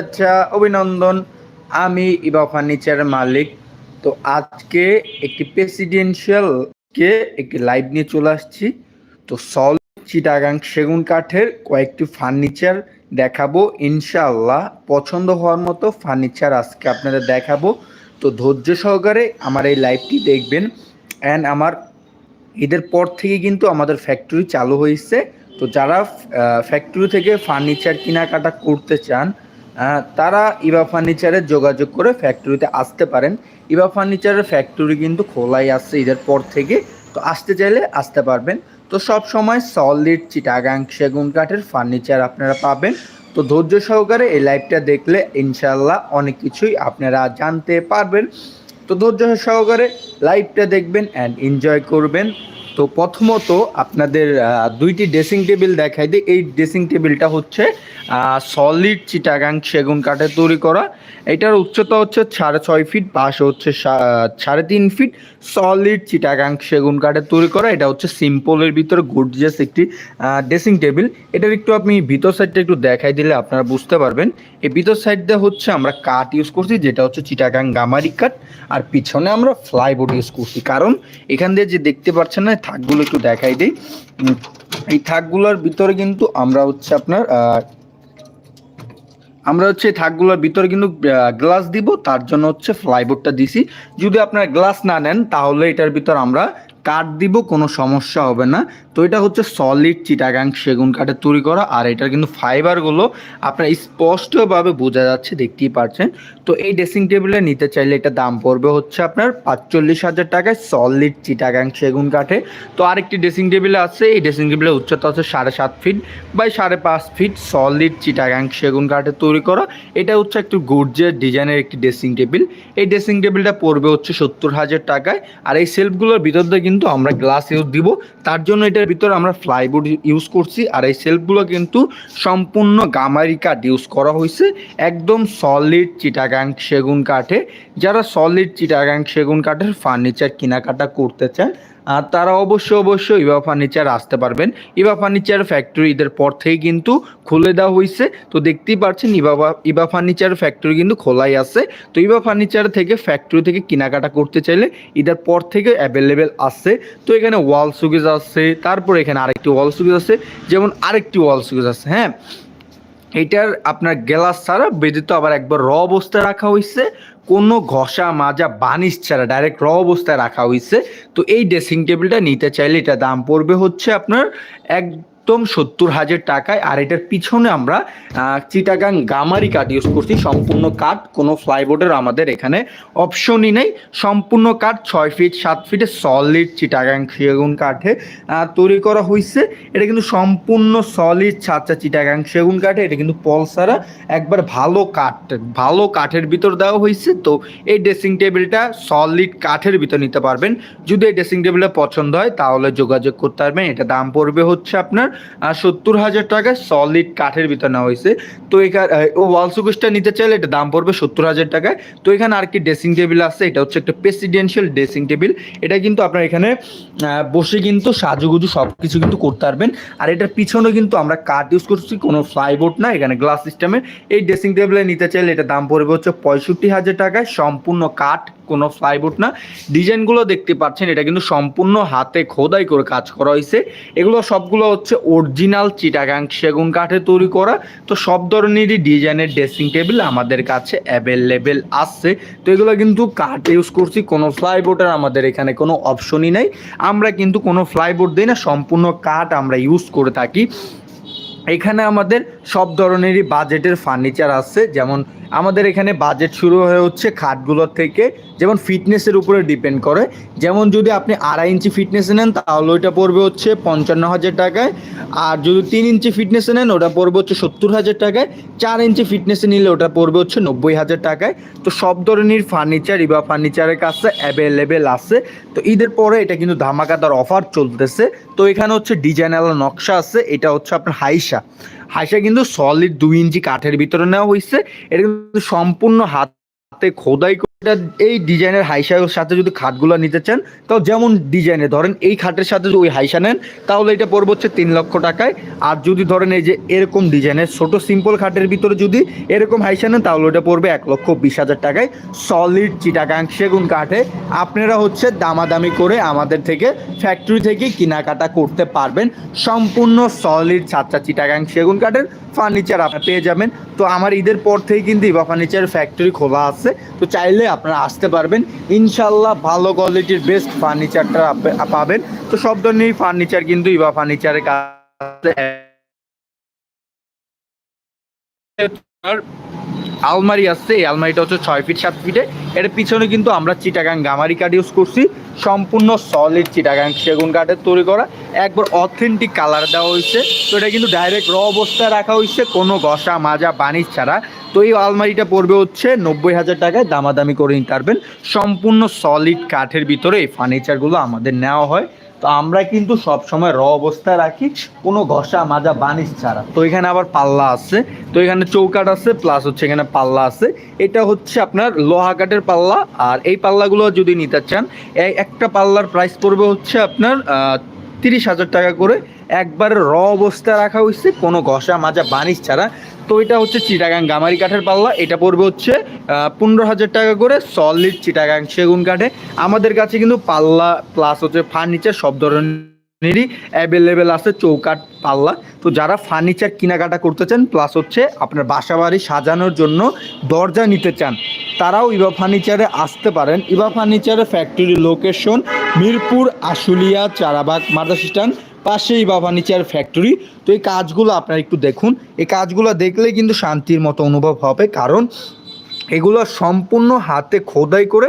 আচ্ছা অভিনন্দন। আমি ইবা ফার্নিচারের মালিক। তো আজকে একটি প্রেসিডেন্সিয়াল কে একটি লাইভ নিয়ে চলে আসছি। তো সল চিটাগাং সেগুন কাঠের কয়েকটি ফার্নিচার দেখাবো। ইনশাআল্লাহ পছন্দ হওয়ার মতো ফার্নিচার আজকে আপনাদের দেখাবো। তো ধৈর্য সহকারে আমার এই লাইভটি দেখবেন। অ্যান্ড আমার ঈদের পর থেকে কিন্তু আমাদের ফ্যাক্টরি চালু হয়েছে। তো যারা ফ্যাক্টরি থেকে ফার্নিচার কেনাকাটা করতে চান তারা ইবা ফার্নিচারে যোগাযোগ করে ফ্যাক্টরিতে আসতে পারেন। ইবা ফার্নিচারের ফ্যাক্টরি কিন্তু খোলাই আসছে ঈদের পর থেকে। তো আসতে চাইলে আসতে পারবেন। তো সব সময় সলিড চিটাগাং সেগুন কাঠের ফার্নিচার আপনারা পাবেন। তো ধৈর্য সহকারে এই লাইভটা দেখলে ইনশাল্লাহ অনেক কিছুই আপনারা জানতে পারবেন। তো ধৈর্য সহকারে লাইভটা দেখবেন অ্যান্ড এনজয় করবেন। তো প্রথমত আপনাদের দুইটি ড্রেসিং টেবিল দেখাই দিই। এই ড্রেসিং টেবিলটা হচ্ছে সলিড চিটাগাং সেগুন কাঠে তৈরি করা। এটার উচ্চতা হচ্ছে সাড়ে ছয় ফিট পাশ হচ্ছে সাড়ে তিন ফিট সলিড চিটাগাং সেগুন কাঠে তৈরি করা। এটা হচ্ছে সিম্পলের ভিতরে গুডজেস একটি ড্রেসিং টেবিল এটার একটু আপনি ভিতর সাইডটা একটু দেখাই দিলে আপনারা বুঝতে পারবেন। এই ভিতর সাইডটা হচ্ছে আমরা কাঠ ইউজ করছি, যেটা হচ্ছে চিটাগাং গামারি কাঠ। আর পিছনে আমরা ফ্লাইবোর্ড ইউজ করছি। কারণ এখান দিয়ে যে দেখতে পাচ্ছেন না থাকগুলো একটু দেখাই দিই। এই থাকগুলোর ভিতরে কিন্তু আমরা হচ্ছে আপনার আমরা হচ্ছে থাকগুলোর ভিতরে কিন্তু গ্লাস দিব, তার জন্য হচ্ছে ফ্লাইবোর্ডটা দিছি। যদি আপনারা গ্লাস না নেন, তাহলে এটার ভিতর আমরা কাঠ দিব, কোনো সমস্যা হবে না। তো এটা হচ্ছে সলিড চিটাগাং সেগুন কাঠের তৈরি করা, আর এটার কিন্তু ফাইবারগুলো আপনার স্পষ্টভাবে বোঝা যাচ্ছে, দেখতেই পাচ্ছেন। তো এই ড্রেসিং টেবিলে নিতে চাইলে এটা দাম পড়বে হচ্ছে আপনার পাঁচচল্লিশ হাজার টাকায় সলিড চিটাগাং সেগুন কাঠে। তো আরেকটি ড্রেসিং টেবিল আছে, এই ড্রেসিং টেবিলের উচ্চতা হচ্ছে সাড়ে সাত ফিট বাই সাড়ে পাঁচ ফিট সলিড চিটাগাং সেগুন কাঠে তৈরি করা। এটা হচ্ছে একটু গুর্জের ডিজাইনের একটি ড্রেসিং টেবিল এই ড্রেসিং টেবিলটা পড়বে হচ্ছে সত্তর হাজার টাকায়, আর এই সেলফগুলোর ভিতর দিয়ে কিন্তু আমরা গ্লাস ইউজ দিব। তার জন্য এটার ভিতরে আমরা ফ্লাইবোর্ড ইউজ করছি। আর এই সেলফগুলো কিন্তু সম্পূর্ণ গামারি কাঠ ইউজ করা হয়েছে একদম সলিড চিটাগাং সেগুন কাঠে। যারা সলিড চিটাগাং সেগুন কাঠের ফার্নিচার কেনাকাটা করতে চান তারা অবশ্যই অবশ্যই ইভা ফার্নিচার আসতে পারবেন। ইভা ফার্নিচার ফ্যাক্টরি ঈদের পর থেকেই কিন্তু খুলে দেওয়া হয়েছে তো দেখতেই পাচ্ছেন ইভা ইভা ফার্নিচার ফ্যাক্টরি কিন্তু খোলাই আছে। তো ইভা ফার্নিচার থেকে ফ্যাক্টরি থেকে কেনাকাটা করতে চাইলে ঈদের পর থেকে অ্যাভেলেবেল আছে। তো এখানে ওয়াল সুগেজ আছে, তারপর এখানে আরেকটি ওয়াল সুগেজ আছে, যেমন আরেকটি ওয়াল সুগেজ আছে হ্যাঁ? এটার আপনার গ্লাস ছাড়া বেদিত আবার একবার র অবস্থায় রাখা হয়েছে কোনো ঘষা, মাজা, বানিশ ছাড়া ডাইরেক্ট র অবস্থায় রাখা হয়েছে তো এই ড্রেসিং টেবিলটা নিতে চাইলে এটা দাম পড়বে হচ্ছে আপনার একদম সত্তর হাজার টাকায়, আর এটার পিছনে আমরা চিটাগাং গামারি কাঠ ইউজ করছি। সম্পূর্ণ কাঠ, কোনো ফ্লাইবোর্ডের আমাদের এখানে অপশনই নেই। সম্পূর্ণ কাঠ ছয় ফিট সাত ফিটে সলিড চিটাগাং সেগুন কাঠে তৈরি করা হয়েছে এটা কিন্তু সম্পূর্ণ সলিড ছাচ্চা চিটাগাং সেগুন কাঠে। এটা কিন্তু পলসারা একবার ভালো কাঠ, ভালো কাঠের ভিতর দেওয়া হয়েছে তো এই ড্রেসিং টেবিলটা সলিড কাঠের ভিতর নিতে পারবেন। যদি এই ড্রেসিং টেবিলটা পছন্দ হয়, তাহলে যোগাযোগ করতে পারবেন। এটা দাম পড়বে হচ্ছে আপনার সত্তর হাজার টাকা সলিড কাঠের ভিতর নেওয়া হয়েছে। তো এখানে ওয়াল সুকেসটা নিতে চাইলে এটা দাম পড়বে সত্তর হাজার টাকায়। তো এখানে আর কি ড্রেসিং টেবিল আছে, এটা হচ্ছে একটা প্রেসিডেন্সিয়াল ড্রেসিং টেবিল এটা কিন্তু আপনার এখানে বসে কিন্তু সাজুগুজু সব কিছু কিন্তু করতে পারবেন। আর এটার পিছনে কিন্তু আমরা কাঠ ইউজ করছি, কোনো ফ্লাইবোর্ড না, এখানে গ্লাস সিস্টেমের এই ড্রেসিং টেবিলে নিতে চাইলে এটা দাম পড়বে হচ্ছে পঁয়ষট্টি হাজার টাকায়, সম্পূর্ণ কাঠ, কোনো ফ্লাইবোর্ড না। ডিজাইনগুলো দেখতে পাচ্ছেন, এটা কিন্তু সম্পূর্ণ হাতে খোদাই করে কাজ করা হয়েছে। এগুলো সবগুলো হচ্ছে অরিজিনাল চিটাগাং সেগুন কাঠে তৈরি করা। তো সব ধরনেরই ডিজাইনের ড্রেসিং টেবিল আমাদের কাছে অ্যাভেলেবেল আছে। তো এগুলো কিন্তু কাঠ ইউজ করছি, কোনো ফ্লাইবোর্ডের আমাদের এখানে কোনো অপশনই নেই। আমরা কিন্তু কোনো ফ্লাইবোর্ড দিই না, সম্পূর্ণ কাঠ আমরা ইউজ করে থাকি। এখানে আমাদের সব ধরনেরই বাজেটের ফার্নিচার আছে, যেমন আমাদের এখানে বাজেট শুরু হয়ে হচ্ছে খাটগুলোর থেকে, যেমন ফিটনেসের উপরে ডিপেন্ড করে। যেমন যদি আপনি আড়াই ইঞ্চি ফিটনেসে নেন, তাহলে ওইটা পড়বে হচ্ছে পঞ্চান্ন হাজার টাকায়। আর যদি তিন ইঞ্চি ফিটনেসে নেন, ওটা পড়বে হচ্ছে সত্তর হাজার টাকায়। চার ইঞ্চি ফিটনেসে নিলে ওটা পড়বে হচ্ছে নব্বই হাজার টাকায়। তো সব ধরনের ফার্নিচার ইবা ফার্নিচারের কাছে অ্যাভেলেবেল আছে। তো ঈদের পরে এটা কিন্তু ধামাকাদার অফার চলতেছে। তো এখানে হচ্ছে ডিজাইনাল নকশা আছে, এটা হচ্ছে আপনার হাইসা। হাইসা কিন্তু সলিড দুই ইঞ্চি কাঠের ভিতরে নেওয়া হয়েছে এটা কিন্তু সম্পূর্ণ হাত হাতে খোদাই করে এই ডিজাইনের হাইসার সাথে যদি খাটগুলো নিতে চান, তাও যেমন ডিজাইনে ধরেন এই খাটের সাথে যদি ওই হাইসা নেন, তাহলে এটা পড়বে হচ্ছে তিন লক্ষ টাকায়। আর যদি ধরেন এই যে এরকম ডিজাইনের ছোট সিম্পল খাটের ভিতরে যদি এরকম হাইসা নেন, তাহলে ওটা পড়বে এক লক্ষ বিশ হাজার টাকায়। সলিড চিটাকাং সেগুন কাঠে আপনারা হচ্ছে দামাদামি করে আমাদের থেকে ফ্যাক্টরি থেকে কেনাকাটা করতে পারবেন। সম্পূর্ণ সলিড সাতটা চিটাকাং সেগুন কাঠের ফার্নিচার আপনারা পেয়ে যাবেন। তো আমার ঈদের পর থেকে কিন্তু ইবা ফার্নিচার ফ্যাক্টরি খোলা আছে। তো চাইলে আপনারা আসতে পারবেন। ইনশাল্লাহ ভালো কোয়ালিটির বেস্ট ফার্নিচারটা পাবেন। তো সব ধরনের ফার্নিচার কিন্তু ইবা ফার্নিচারের কাছে আলমারি আসছে এই আলমারিটা হচ্ছে ছয় ফিট, সাত ফিটে। এর পিছনে কিন্তু আমরা চিটাগাং গামারি কাঠ ইউজ করছি। সম্পূর্ণ সলিড চিটাগাং সেগুন কাঠের তৈরি করা। একবার অথেন্টিক কালার দেওয়া হয়েছে। তো এটা কিন্তু ডাইরেক্ট র অবস্থায় রাখা হয়েছে, কোনো ঘষা, মাজা, বানিশ ছাড়া। তো এই আলমারিটা পড়বে হচ্ছে নব্বই হাজার টাকায়, দামাদামি করে নিতে পারবেন। সম্পূর্ণ সলিড কাঠের ভিতরে এই ফার্নিচারগুলো আমাদের নেওয়া হয়। তো আমরা কিন্তু সব সময় র অবস্থায় রাখি, কোনো ঘষা মাজা বানিস ছাড়া। তো এখানে আবার পাল্লা আছে, তো এখানে চৌকাট আছে প্লাস হচ্ছে এখানে পাল্লা আছে। এটা হচ্ছে আপনার লোহা কাঠের পাল্লা, আর এই পাল্লাগুলো যদি নিতে চান একটা পাল্লার প্রাইস পড়বে হচ্ছে আপনার তিরিশ হাজার টাকা করে একবার র অবস্থায় রাখা হয়েছে। কোনো ঘষা মাজা বানিশ ছাড়া। তো এটা হচ্ছে চিটাগাং গামারি কাঠের পাল্লা। এটা পড়বে হচ্ছে পনেরো হাজার টাকা করে সলিড চিটাগাং সেগুন কাঠে। আমাদের কাছে কিন্তু পাল্লা প্লাস হচ্ছে ফার্নিচার সব ধরনেরই অ্যাভেলেবেল আছে চৌকাঠ পাল্লা। তো যারা ফার্নিচার কেনাকাটা করতে চান প্লাস হচ্ছে আপনার বাসা বাড়ি সাজানোর জন্য দরজা নিতে চান, তারাও ইভা ফার্নিচারে আসতে পারেন। ইভা ফার্নিচারের factory location Mirpur, Ashulia, Charabag, Madras stand পাশেই বা ফার্নিচার ফ্যাক্টরি তো এই কাজগুলো আপনারা একটু দেখুন। এই কাজগুলো দেখলে কিন্তু শান্তির মতো অনুভব হবে। কারণ এগুলো সম্পূর্ণ হাতে খোদাই করে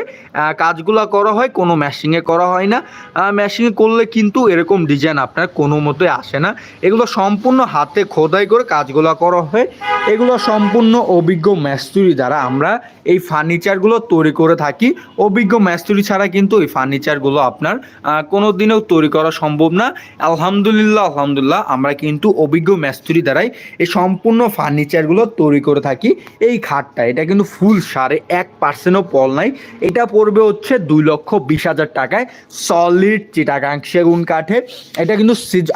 কাজগুলো করা হয়, কোনো মেশিনে করা হয় না। মেশিনে করলে কিন্তু এরকম ডিজাইন আপনার কোনো মতোই আসে না। এগুলো সম্পূর্ণ হাতে খোদাই করে কাজগুলো করা হয়। এগুলো সম্পূর্ণ অভিজ্ঞ মিস্ত্রি দ্বারা আমরা এই ফার্নিচারগুলো তৈরি করে থাকি। অভিজ্ঞ মিস্ত্রি ছাড়া কিন্তু এই ফার্নিচারগুলো আপনার কোনো দিনেও তৈরি করা সম্ভব না। আলহামদুলিল্লাহ আলহামদুলিল্লাহ, আমরা কিন্তু অভিজ্ঞ মিস্ত্রি দ্বারাই এই সম্পূর্ণ ফার্নিচারগুলো তৈরি করে থাকি। এই খাটটা, এটা কিন্তু ফুল সাড়ে এক পার্সেন্টও পল নাই। এটা পড়বে হচ্ছে দুই লক্ষ বিশ হাজার টাকায়। সলিড চিটাগাং সেগুন কাঠে। এটা কিন্তু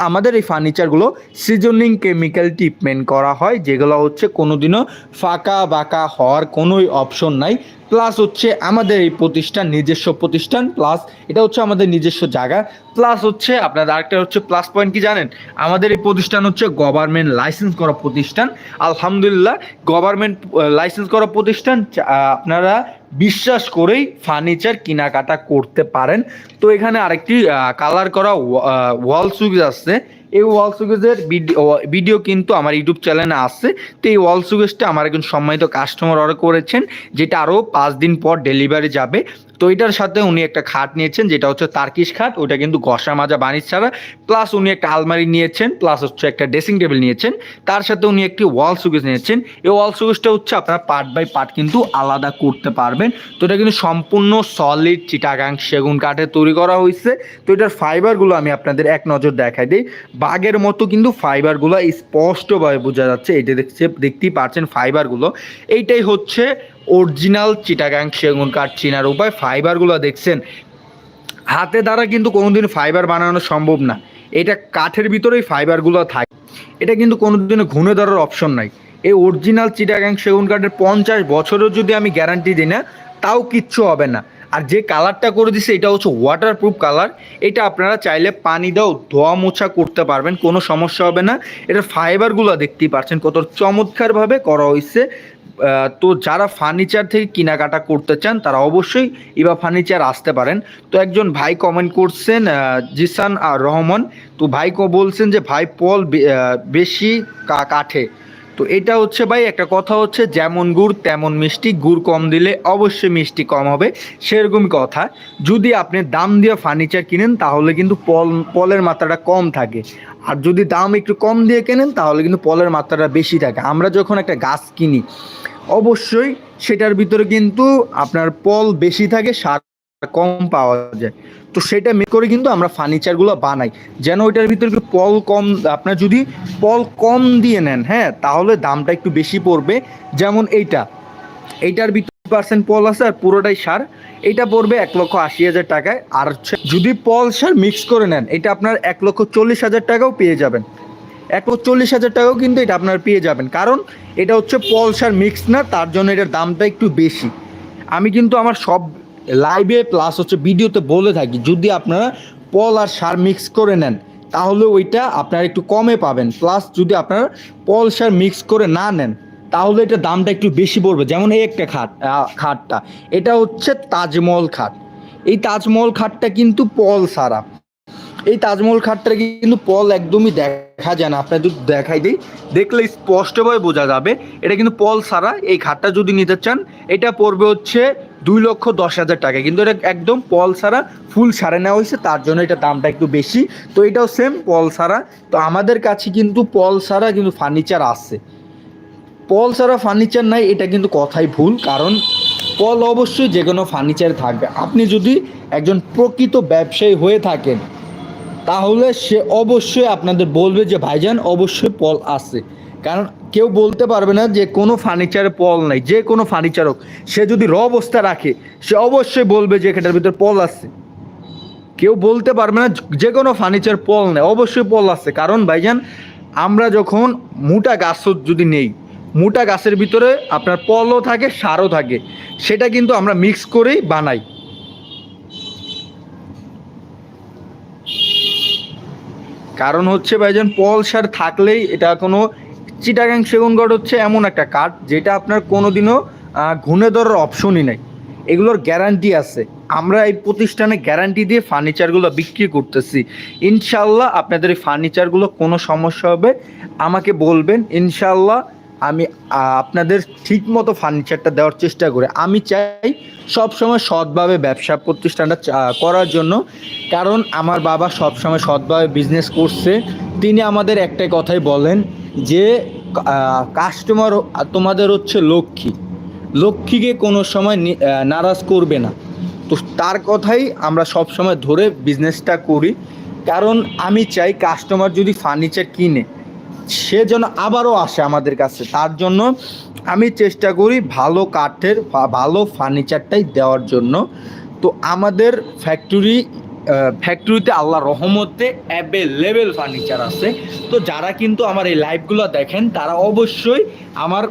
আমাদের এই ফার্নিচারগুলো সিজনিং কেমিক্যাল ট্রিটমেন্ট করা হয়, যেগুলো হচ্ছে কোনোদিনও ফাঁকা বাঁকা হওয়ার কোনোই অপশন নাই। প্লাস হচ্ছে আমাদের এই প্রতিষ্ঠান, নিজস্ব প্রতিষ্ঠান প্লাস এটা হচ্ছে আমাদের নিজস্ব জায়গা প্লাস হচ্ছে আপনার আরেকটা হচ্ছে প্লাস পয়েন্ট কি জানেন? আমাদের এই প্রতিষ্ঠান হচ্ছে গভর্নমেন্ট লাইসেন্স করা প্রতিষ্ঠান। আলহামদুলিল্লাহ গভর্নমেন্ট লাইসেন্স করা প্রতিষ্ঠান আপনারা বিশ্বাস করেই ফার্নিচার কেনাকাটা করতে পারেন। তো এখানে আরেকটি কালার করা ওয়াল সুইচ আছে। এই ওয়াল সুগেজের ভিডিও কিন্তু আমার ইউটিউব চ্যানেলে আসছে তো এই ওয়াল সুগেজটা আমার একজন সম্মানিত কাস্টমার অর্ডার করেছেন, যেটা আরও পাঁচ দিন পর ডেলিভারি যাবে। তো এটার সাথে উনি একটা খাট নিয়েছেন, যেটা হচ্ছে তার্কিশ খাট, ওটা কিন্তু ঘষা মাজা বানিশ ছাড়া। প্লাস উনি একটা আলমারি নিয়েছেন, প্লাস হচ্ছে একটা ড্রেসিং টেবিল নিয়েছেন। তার সাথে উনি একটি ওয়াল সুগেজ নিয়েছেন। এই ওয়াল সুগেজটা হচ্ছে আপনারা পার্ট বাই পার্ট কিন্তু আলাদা করতে পারবেন। তো এটা কিন্তু সম্পূর্ণ সলিড চিটাগাং সেগুন কাঠে তৈরি করা হয়েছে। তো এটার ফাইবারগুলো আমি আপনাদের এক নজর দেখাই দিই। বাঘের মতো কিন্তু ফাইবারগুলো স্পষ্টভাবে বোঝা যাচ্ছে। এটা দেখছে, দেখতেই পারছেন ফাইবারগুলো এইটাই হচ্ছে অরিজিনাল চিটাগাং সেগুন কাঠ চিনার উপায়, ফাইবারগুলো দেখছেন। হাতে দ্বারা কিন্তু কোনোদিন ফাইবার বানানো সম্ভব না। এটা কাঠের ভিতরেই ফাইবারগুলো থাকে। এটা কিন্তু কোনোদিনও ঘুণে ধরার অপশন নাই। এই অরিজিনাল চিটাগাং সেগুন কাঠের পঞ্চাশ বছরের যদি আমি গ্যারান্টি দিই না, তাও কিচ্ছু হবে না। আর যে কালারটা করে দিছে, এটা হচ্ছে ওয়াটারপ্রুফ কালার। এটা আপনারা চাইলে পানি দাও, ধোয়া মোছা করতে পারবেন, কোনো সমস্যা হবে না। এটার ফাইবারগুলো দেখতেই পাচ্ছেন কত চমৎকারভাবে করা হয়েছে তো যারা ফার্নিচার থেকে কেনাকাটা করতে চান, তারা অবশ্যই ইবা ফার্নিচার আসতে পারেন। তো একজন ভাই কমেন্ট করছেন জিসান আর রহমান। তো ভাই বলছেন যে, ভাই, পল বেশি কাঠে। তো এটা হচ্ছে ভাই, একটা কথা হচ্ছে যেমন গুড় তেমন মিষ্টি, গুড় কম দিলে অবশ্যই মিষ্টি কম হবে, সেরকমই কথা। যদি আপনি দাম দিয়ে ফার্নিচার কিনেন, তাহলে কিন্তু পল, পলের মাত্রাটা কম থাকে। আর যদি দাম একটু কম দিয়ে কেনেন, তাহলে কিন্তু পলের মাত্রাটা বেশি থাকে। আমরা যখন একটা গাছ কিনি, অবশ্যই সেটার ভিতরে কিন্তু আপনার পল বেশি থাকে, সার কম পাওয়া যায়। তো সেটা মেক করে কিন্তু আমরা ফার্নিচারগুলো বানাই। যেন ওইটার ভিতরে একটু পল কম, আপনার যদি পল কম দিয়ে নেন হ্যাঁ তাহলে দামটা একটু বেশি পড়বে। যেমন এইটা। এইটার ভিতরে পার্সেন্ট পল আছে আর পুরোটাই সার। এটা পড়বে এক লক্ষ আশি হাজার টাকায়। আর যদি পল সার মিক্স করে নেন, এটা আপনার এক লক্ষ চল্লিশ হাজার টাকাও পেয়ে যাবেন। এক লক্ষ চল্লিশ হাজার টাকাও কিন্তু এটা আপনার পেয়ে যাবেন। কারণ এটা হচ্ছে পল সার মিক্স না, তার জন্য এটার দামটা একটু বেশি। আমি কিন্তু আমার সব লাইভে প্লাস হচ্ছে ভিডিওতে বলে থাকি, যদি আপনারা পল আর সার মিক্স করে নেন, তাহলে ওইটা আপনারা একটু কমে পাবেন। প্লাস যদি আপনারা পল সার মিক্স করে না নেন, তাহলে এটা দামটা একটু বেশি পড়বে। যেমন এই একটা খাট খাটটা। এটা হচ্ছে তাজমহল খাট। এই তাজমহল খাটটা কিন্তু পল সারা। এই তাজমহল খাটটা কিন্তু পল একদমই দেখা যায় না। আপনার যদি দেখাই দিই, দেখলে স্পষ্টভাবে বোঝা যাবে, এটা কিন্তু পল সারা। এই খাটটা যদি নিতে চান, এটা পড়বে হচ্ছে দুই লক্ষ দশ হাজার টাকা। কিন্তু এটা একদম পল সারা ফুল সারে নেওয়া হয়েছে, তার জন্য এটা দামটা একটু বেশি। তো এটাও সেম পল সারা তো আমাদের কাছে কিন্তু পল সারা কিন্তু ফার্নিচার আছে। পল ছাড়া ফার্নিচার নাই, এটা কিন্তু কথাই ভুল। কারণ পল অবশ্যই যে কোনো ফার্নিচার থাকবে। আপনি যদি একজন প্রকৃত ব্যবসায়ী হয়ে থাকেন, তাহলে সে অবশ্যই আপনাদের বলবে যে, ভাইজান, অবশ্যই পল আছে। কারণ কেউ বলতে পারবে না যে কোনো ফার্নিচারে পল নাই, যে কোনো ফার্নিচার হোক, সে যদি র অবস্থা রাখে, সে অবশ্যই বলবে যে এটার ভিতরে পল আছে। কেউ বলতে পারবে না যে কোনো ফার্নিচার পল নেই, অবশ্যই পল আছে। কারণ ভাইজান, আমরা যখন মোটা গাছ যদি নেই, মোটা গাছের ভিতরে আপনার পলও থাকে, সারও থাকে, সেটা কিন্তু আমরা মিক্স করেই বানাই। কারণ হচ্ছে ভাইজান, পল সার থাকলেই এটা কোনো চিটাগাং সেগুন কাঠ হচ্ছে এমন একটা কাঠ যেটা আপনার কোনোদিনও আহ, ঘুণে ধরার অপশনই নেই। এগুলোর গ্যারান্টি আছে। আমরা এই প্রতিষ্ঠানে গ্যারান্টি দিয়ে ফার্নিচারগুলো বিক্রি করতেছি। ইনশাল্লাহ আপনাদের এই ফার্নিচারগুলো কোনো সমস্যা হবে আমাকে বলবেন ইনশাল্লাহ আমি আপনাদের ঠিক মতো ফার্নিচারটা দেওয়ার চেষ্টা করি। আমি চাই সবসময় সৎভাবে ব্যবসা প্রতিষ্ঠানটা করার জন্য। কারণ আমার বাবা সবসময় সৎভাবে বিজনেস করছে। তিনি আমাদের একটাই কথাই বলেন যে কাস্টমার তোমাদের হচ্ছে লক্ষ্মী। লক্ষ্মীকে কোনো সময় নারাজ করবে না। তো তার কথাই আমরা সব সময় ধরে বিজনেসটা করি। কারণ আমি চাই কাস্টমার যদি ফার্নিচার কিনে, সে যেন আবারও আসে আমাদের কাছে। তার জন্য আমি চেষ্টা করি ভালো কাঠের ভালো ফার্নিচারটাই দেওয়ার জন্য। তো আমাদের ফ্যাক্টরি ফ্যাক্টরিতে আল্লাহ রহমতে অ্যাভেলেবেল ফার্নিচার আছে। তো যারা কিন্তু আমার এই লাইভগুলো দেখেন, তারা অবশ্যই আমার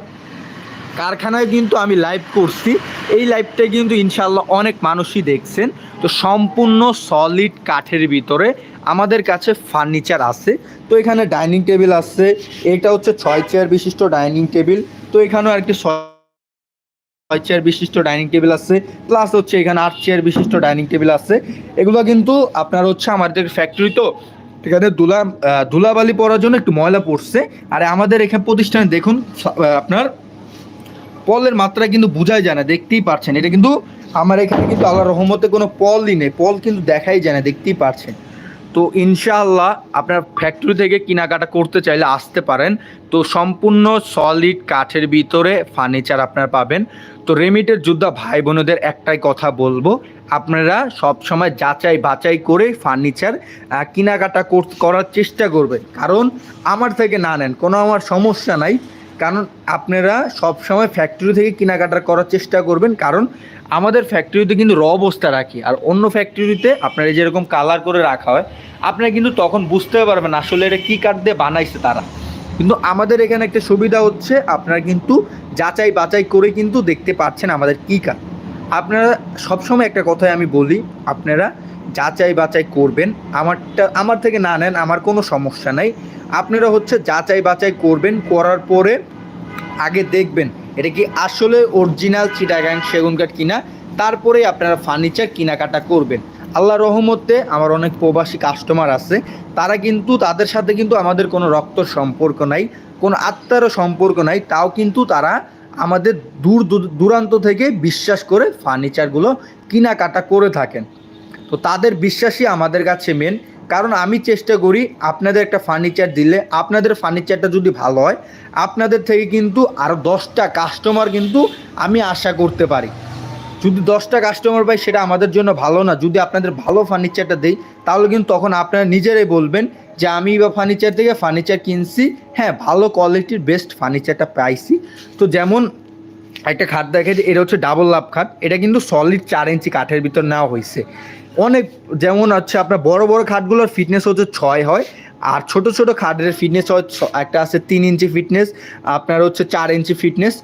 কারখানায় কিন্তু আমি লাইভ করছি। এই লাইভটা কিন্তু ইনশাল্লাহ অনেক মানুষই দেখছেন। তো সম্পূর্ণ সলিড কাঠের ভিতরে আমাদের কাছে ফার্নিচার আছে। তো এখানে ডাইনিং টেবিল আছে। এটা হচ্ছে ছয় চেয়ার বিশিষ্ট ডাইনিং টেবিল তো এখানেও আরেকটি ছয় চেয়ার বিশিষ্ট ডাইনিং টেবিল আছে প্লাস হচ্ছে এখানে আট চেয়ার বিশিষ্ট ডাইনিং টেবিল আছে। এগুলো কিন্তু আপনার হচ্ছে আমাদের ফ্যাক্টরি তো এখানে আহ, ধুলাবালি পড়ার জন্য একটু ময়লা পড়ছে। আর আমাদের এখানে প্রতিষ্ঠানে দেখুন আপনার পলের মাত্রা কিন্তু বোঝাই যায় না দেখতেই পারছেন। এটা কিন্তু আমার এখানে কিন্তু আল্লাহ রহমতে কোনো পলই নেই পল কিন্তু দেখাই যায় না দেখতেই পারছেন। তো ইনশাআল্লাহ আপনার ফ্যাক্টরি থেকে কেনাকাটা করতে চাইলে আসতে পারেন। তো সম্পূর্ণ সলিড কাঠের ভিতরে ফার্নিচার আপনারা পাবেন। তো রেমিটের যোদ্ধা ভাই বোনদের একটাই কথা বলব, আপনারা সব সময় যাচাই বাছাই করে ফার্নিচার কেনাকাটা করার চেষ্টা করবেন। কারণ আমার থেকে না নেন, কোনো আমার সমস্যা নাই। কারণ আপনারা সব সময় ফ্যাক্টরি থেকে কেনাকাটা করার চেষ্টা করবেন, কারণ আমাদের ফ্যাক্টরিতে কিন্তু র অবস্থা রাখি, আর অন্য ফ্যাক্টরিতে আপনার এই যেরকম কালার করে রাখা হয়, আপনারা কিন্তু তখন বুঝতে পারবেন আসলে এটা কী কাঠ দিয়ে বানাইছে তারা। কিন্তু আমাদের এখানে একটা সুবিধা হচ্ছে, আপনারা কিন্তু যাচাই বাচাই করে কিন্তু দেখতে পাচ্ছেন আমাদের কী কাঠ। আপনারা সবসময় একটা কথাই আমি বলি, আপনারা যাচাই বাছাই করবেন। আমারটা, আমার থেকে না নেন, আমার কোনো সমস্যা নাই। আপনারা হচ্ছে যাচাই বাছাই করবেন, করার পরে আগে দেখবেন এটা কি আসলে অরিজিনাল চিটাগাং সেগুন কাঠ কিনা, তারপরে আপনারা ফার্নিচার কেনাকাটা করবেন। আল্লাহ রহমতে আমার অনেক প্রবাসী কাস্টমার আছে, তারা কিন্তু, তাদের সাথে কিন্তু আমাদের কোনো রক্ত সম্পর্ক নাই, কোনো আত্মারও সম্পর্ক নাই, তাও কিন্তু তারা আমাদের দূর দূর- দূরান্ত থেকে বিশ্বাস করে ফার্নিচারগুলো কেনাকাটা করে থাকেন। তো তাদের বিশ্বাসই আমাদের কাছে মেন কারণ আমি চেষ্টা করি আপনাদের একটা ফার্নিচার দিলে, আপনাদের ফার্নিচারটা যদি ভালো হয়, আপনাদের থেকে কিন্তু আরও দশটা কাস্টমার কিন্তু আমি আশা করতে পারি। যদি দশটা কাস্টমার পাই, সেটা আমাদের জন্য ভালো না। যদি আপনাদের ভালো ফার্নিচারটা দেই, তাহলে কিন্তু তখন আপনারা নিজেরাই বলবেন যে আমি বা ফার্নিচার থেকে ফার্নিচার কিনছি হ্যাঁ ভালো কোয়ালিটির বেস্ট ফার্নিচারটা পাইছি। তো যেমন একটা খাট দেখে যে এটা হচ্ছে ডাবল লাভ খাট, এটা কিন্তু সলিড চার ইঞ্চি কাঠের ভিতর নেওয়া হয়েছে। অনেক, যেমন হচ্ছে আপনার বড় বড় খাটগুলোর ফিটনেস হচ্ছে ছয় হয়, আর ছোট ছোট খাটের ফিটনেস হয় একটা আছে তিন ইঞ্চি ফিটনেস আপনার হচ্ছে চার ইঞ্চি ফিটনেস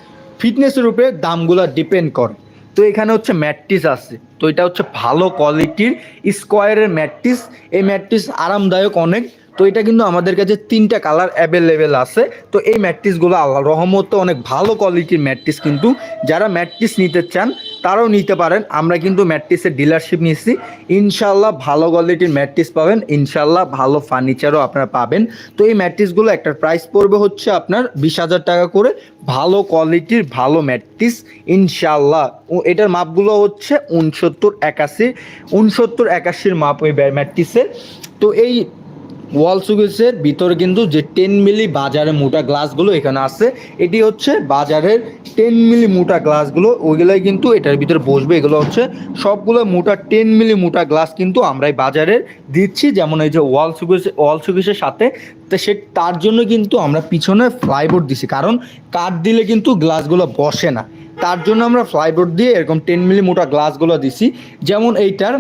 ফিটনেসের উপরে দামগুলো ডিপেন্ড করে। তো এখানে হচ্ছে ম্যাট্রিস আছে। তো এটা হচ্ছে ভালো কোয়ালিটির স্কোয়ারের ম্যাট্রিস এই ম্যাট্রিস আরামদায়ক অনেক। তো এটা কিন্তু আমাদের কাছে তিনটা কালার অ্যাভেলেবেল আছে। তো এই ম্যাট্রিসগুলো আল্লাহ রহমত অনেক ভালো কোয়ালিটির ম্যাট্রিস কিন্তু যারা ম্যাট্রিস নিতে চান, তারাও নিতে পারেন। আমরা কিন্তু ম্যাট্রিসের ডিলারশিপ নিচ্ছি ইনশাল্লাহ ভালো কোয়ালিটির ম্যাট্রিস পাবেন। ইনশাল্লাহ ভালো ফার্নিচারও আপনারা পাবেন। তো এই ম্যাট্রিসগুলো একটা প্রাইস পড়বে হচ্ছে আপনার বিশ হাজার টাকা করে। ভালো কোয়ালিটির ভালো ম্যাট্রিস ইনশাল্লাহ এটার মাপগুলো হচ্ছে উনসত্তর একাশি। উনসত্তর একাশির মাপ ওই ম্যাট্রিসের তো এই ওয়াল সুগেসের ভিতরে কিন্তু যে টেন মিলি বাজারে মোটা গ্লাসগুলো এখানে আছে, এটি হচ্ছে বাজারের টেন মিলি মোটা গ্লাসগুলো। ওইগুলোই কিন্তু এটার ভিতরে বসবে। এগুলো হচ্ছে সবগুলো মোটা টেন মিলি মোটা গ্লাস কিন্তু আমরা বাজারে দিচ্ছি। যেমন এই যে ওয়াল সুগেস ওয়াল সুগেসের সাথে, তো সে, তার জন্য কিন্তু আমরা পিছনে ফ্লাইবোর্ড দিছি। কারণ কাঠ দিলে কিন্তু গ্লাসগুলো বসে না। তার জন্য আমরা ফ্লাইবোর্ড দিয়ে এরকম টেন মিলি মোটা গ্লাসগুলো দিছি। যেমন এইটার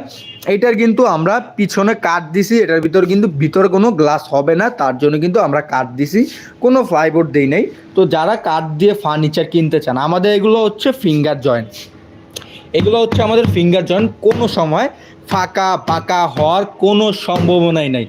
এইটার কিন্তু আমরা পিছনে কাঠ দিছি, এটার ভিতর কিন্তু ভিতরে কোনো গ্লাস হবে না, তার জন্য কিন্তু আমরা কাঠ দিছি, কোনো ফ্লাইবোর্ড দিই নাই। তো যারা কাঠ দিয়ে ফার্নিচার কিনতে চান, আমাদের এগুলো হচ্ছে ফিঙ্গার জয়েন্ট এগুলো হচ্ছে আমাদের ফিঙ্গার জয়েন্ট কোনো সময় ফাঁকা পাকা হওয়ার কোনো সম্ভাবনাই নাই।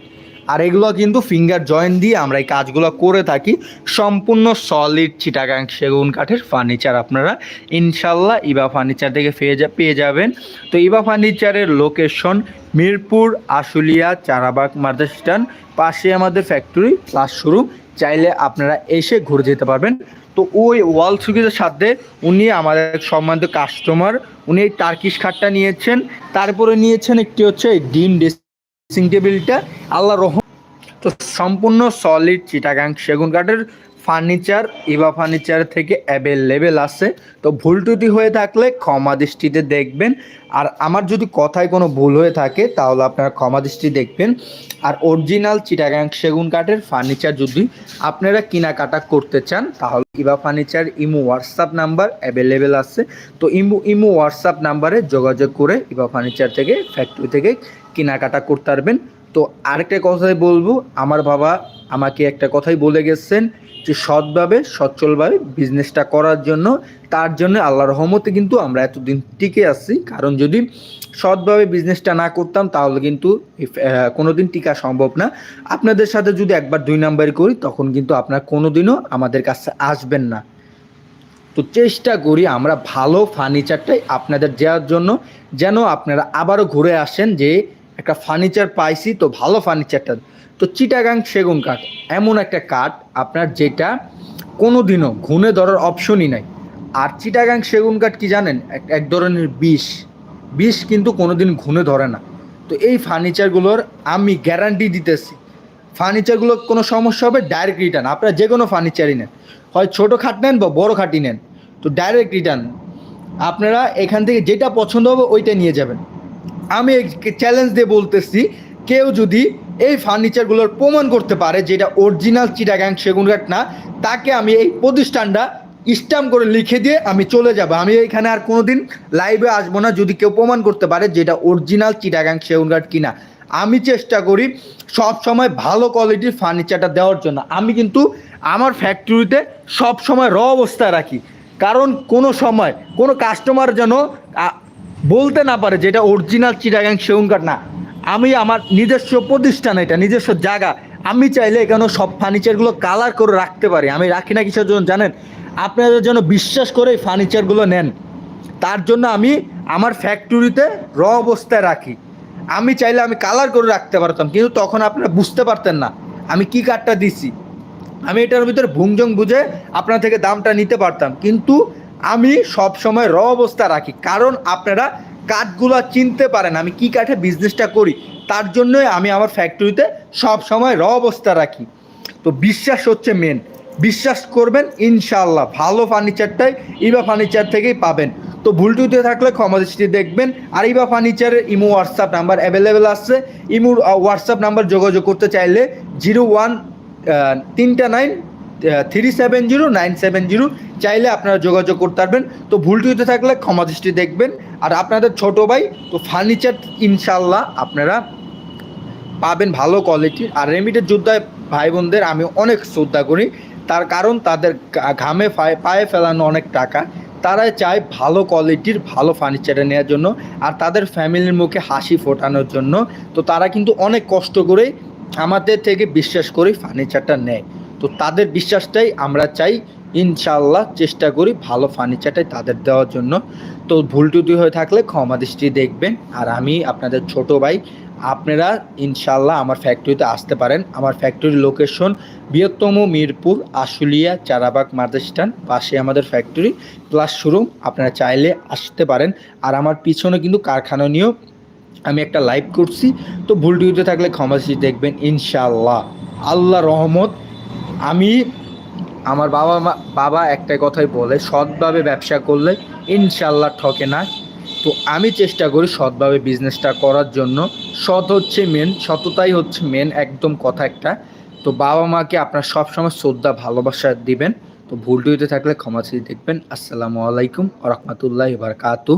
আর এগুলো কিন্তু ফিঙ্গার জয়েন্ট দিয়ে আমরা এই কাজগুলো করে থাকি। সম্পূর্ণ সলিড চিটাগাং সেগুন কাঠের ফার্নিচার আপনারা ইনশাল্লাহ ইবা ফার্নিচার থেকে পেয়ে যা পেয়ে যাবেন। তো ইবা ফার্নিচারের লোকেশন মিরপুর, আশুলিয়া, চারাবাগ, মাদ্রাস্টান, পাশে আমাদের ফ্যাক্টরি প্লাস শুরু চাইলে আপনারা এসে ঘুরে যেতে পারবেন। তো ওই ওয়াল সুগিজের সাথে উনি আমাদের সম্মানিত কাস্টমার উনি এই টার্কিশ খাটটা নিয়েছেন। তারপরে নিয়েছেন একটি হচ্ছে ডিন ড্রেসিং টেবিলটা আল্লাহ রহম। তো সম্পূর্ণ সলিড চিটাগাং সেগুন কাঠের ফার্নিচার, ইভা ফার্নিচার থেকে অ্যাভেলেবেল আছে। তো ভুল ত্রুটি হয়ে থাকলে ক্ষমা দৃষ্টিতে দেখবেন। আর আমার যদি কথায় কোনো ভুল হয়ে থাকে, তাহলে আপনারা ক্ষমা দৃষ্টি দেখবেন। আর অরিজিনাল চিটাগাং সেগুন কাঠের ফার্নিচার যদি আপনারা কেনাকাটা করতে চান, তাহলে Eva furniture, imo WhatsApp number available আছে। তো ইমো ইমো হোয়াটসঅ্যাপ নাম্বারে যোগাযোগ করে ইভা ফার্নিচার থেকে ফ্যাক্টরি থেকে কেনাকাটা করতে পারবেন। তো আরেকটা কথাই বলব, আমার বাবা আমাকে একটা কথাই বলে গেছেন যে সৎভাবে, সচ্ছলভাবে বিজনেসটা করার জন্য। তার জন্য আল্লাহ রহমতে কিন্তু আমরা এতদিন টিকে আছি। কারণ যদি সৎভাবে বিজনেসটা না করতাম, তাহলে কিন্তু কোনো দিন টিকা সম্ভব না। আপনাদের সাথে যদি একবার দুই নাম্বারই করি, তখন কিন্তু আপনারা কোনোদিনও আমাদের কাছে আসবেন না। তো চেষ্টা করি আমরা ভালো ফার্নিচারটাই আপনাদের দেওয়ার জন্য, যেন আপনারা আবারও ঘুরে আসেন যে একটা ফার্নিচার পাইছি, তো ভালো ফার্নিচারটা তো চিটাগাং সেগুন কাঠ, এমন একটা কাঠ আপনার যেটা কোনো দিনও ঘুণে ধরার অপশনই নাই। আর চিটাগাং সেগুন কাঠ কি জানেন? এক- ধরনের বিষ। বিষ কিন্তু কোনো দিন ঘুণে ধরে না। তো এই ফার্নিচারগুলোর আমি গ্যারান্টি দিতেছি ফার্নিচারগুলো কোনো সমস্যা হবে ডাইরেক্ট রিটার্ন আপনারা যে কোনো ফার্নিচারই নেন। হয় ছোটো খাট নেন বা বড় খাটই নেন। তো ডাইরেক্ট রিটার্ন আপনারা এখান থেকে যেটা পছন্দ হবে ওইটা নিয়ে যাবেন। আমি চ্যালেঞ্জ দিয়ে বলতেছি কেউ যদি এই ফার্নিচারগুলোর প্রমাণ করতে পারে যেটা অরিজিনাল চিটাগাং সেগুন কাঠ না, তাকে আমি এই প্রতিষ্ঠানটা স্ট্যাম্প করে লিখে দিয়ে আমি চলে যাব। আমি এখানে আর কোনো দিন লাইভে আসব না যদি কেউ প্রমাণ করতে পারে যেটা অরিজিনাল চিটাগাং সেগুন কাঠ কিনা। আমি চেষ্টা করি সব সময় ভালো কোয়ালিটির ফার্নিচারটা দেওয়ার জন্য। আমি কিন্তু আমার ফ্যাক্টরিতে সব সময় র অবস্থায় রাখি। কারণ কোনো সময় কোনো কাস্টমার যেন বলতে না পারে যেটা অরিজিনাল চিটাগাং সেগুন কাঠ না। আমি আমার নিজস্ব প্রতিষ্ঠান এটা, নিজস্ব জায়গা। আমি চাইলে এখানে সব ফার্নিচারগুলো কালার করে রাখতে পারি। আমি রাখি না কিসের জন্য জানেন? আপনাদের জন্য বিশ্বাস করে এই ফার্নিচারগুলো নেন। তার জন্য আমি আমার ফ্যাক্টরিতে র অবস্থায় রাখি। আমি চাইলে আমি কালার করে রাখতে পারতাম, কিন্তু তখন আপনারা বুঝতে পারতেন না। আমি কি কাঠটা দিছি? আমি এটার ভিতরে ভুংজং বুঝে আপনার থেকে দামটা নিতে পারতাম। কিন্তু আমি সব সময় র অবস্থা রাখি। কারণ আপনারা কাঠগুলো চিনতে পারেন আমি কি কাঠে বিজনেসটা করি, তার জন্যই আমি আমার ফ্যাক্টরিতে সব সময় র অবস্থা রাখি। তো বিশ্বাস হচ্ছে মেন বিশ্বাস করবেন ইনশাল্লাহ ভালো ফার্নিচারটাই ইবা ফার্নিচার থেকেই পাবেন। তো ভুলটুতে থাকলে ক্ষমা দৃষ্টি দেখবেন। আর ইবা ফার্নিচারের ইমো হোয়াটসঅ্যাপ নাম্বার অ্যাভেলেবেল আছে। ইমোর হোয়াটসঅ্যাপ নাম্বার যোগাযোগ করতে চাইলে জিরো ওয়ান তিনটা nine three seven zero nine seven zero চাইলে আপনারা যোগাযোগ করতে পারবেন। তো ভুলটি হতে থাকলে ক্ষমা দৃষ্টি দেখবেন। আর আপনাদের ছোট ভাই, তো ফার্নিচার ইনশাল্লাহ আপনারা পাবেন ভালো কোয়ালিটির আর রেমিটের যোদ্ধায় ভাই বোনদের আমি অনেক শ্রদ্ধা করি। তার কারণ তাদের ঘামে পায়ে পায়ে ফেলানো অনেক টাকা। তারা চায় ভালো কোয়ালিটির ভালো ফার্নিচারটা নেওয়ার জন্য। আর তাদের ফ্যামিলির মুখে হাসি ফোটানোর জন্য। তো তারা কিন্তু অনেক কষ্ট করে আমাদের থেকে বিশ্বাস করে ফার্নিচারটা নেয়। তো তাদের বিশ্বাসটাই আমরা চাই ইনশাল্লাহ চেষ্টা করি ভালো ফার্নিচারটাই তাদের দেওয়ার জন্য। তো ভুল টুটি হয়ে থাকলে ক্ষমা দৃষ্টি দেখবেন। আর আমি আপনাদের ছোট ভাই, আপনারা ইনশাল্লাহ আমার ফ্যাক্টরিতে আসতে পারেন। আমার ফ্যাক্টরির লোকেশন বৃহত্তম মিরপুর, আশুলিয়া, চারাবাগ মার্দেস্টান পাশে আমাদের ফ্যাক্টরি প্লাস শোরুম আপনারা চাইলে আসতে পারেন। আর আমার পিছনে কিন্তু কারখানা নিয়েও আমি একটা লাইভ করছি। তো ভুল টুইতে থাকলে ক্ষমা দৃষ্টি দেখবেন ইনশাল্লাহ আল্লাহ রহমত। আমি আমার বাবা মা বাবা একটা কথাই বলে, সৎভাবে ব্যবসা করলে ইনশাল্লাহ ঠকে না। তো আমি চেষ্টা করি সৎভাবে বিজনেসটা করার জন্য। সৎ হচ্ছে মেন সততাই হচ্ছে মেন একদম কথা একটা। তো বাবা মাকে আপনার সবসময় শ্রদ্ধা, ভালোবাসা দিবেন। তো ভুল টুইতে থাকলে ক্ষমা চেয়ে দেখবেন। আসসালামু আলাইকুম রহমতুল্লাহ বারকাতু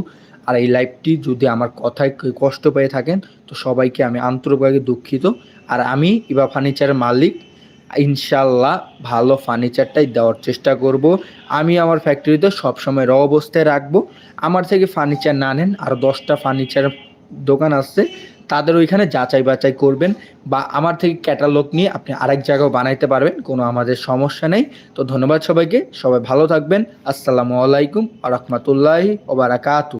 আর এই লাইভটি যদি আমার কথায় কষ্ট পেয়ে থাকেন, তো সবাইকে আমি আন্তরিকভাবে দুঃখিত। আর আমি ইবা ফার্নিচারের মালিক। ইনশাল্লাহ ভালো ফার্নিচারটাই দেওয়ার চেষ্টা করব। আমি আমার ফ্যাক্টরিতে সবসময় র অবস্থায় রাখব। আমার থেকে ফার্নিচার না নেন, আর দশটা ফার্নিচার দোকান আছে, তাদের ওইখানে যাচাই বাছাই করবেন বা আমার থেকে ক্যাটালগ নিয়ে আপনি আরেক জায়গাও বানাইতে পারবেন, কোনো আমাদের সমস্যা নেই। তো ধন্যবাদ সবাইকে, সবাই ভালো থাকবেন। আসসালামু আলাইকুম আ রহমতুল্লাহি ওবারাকাতু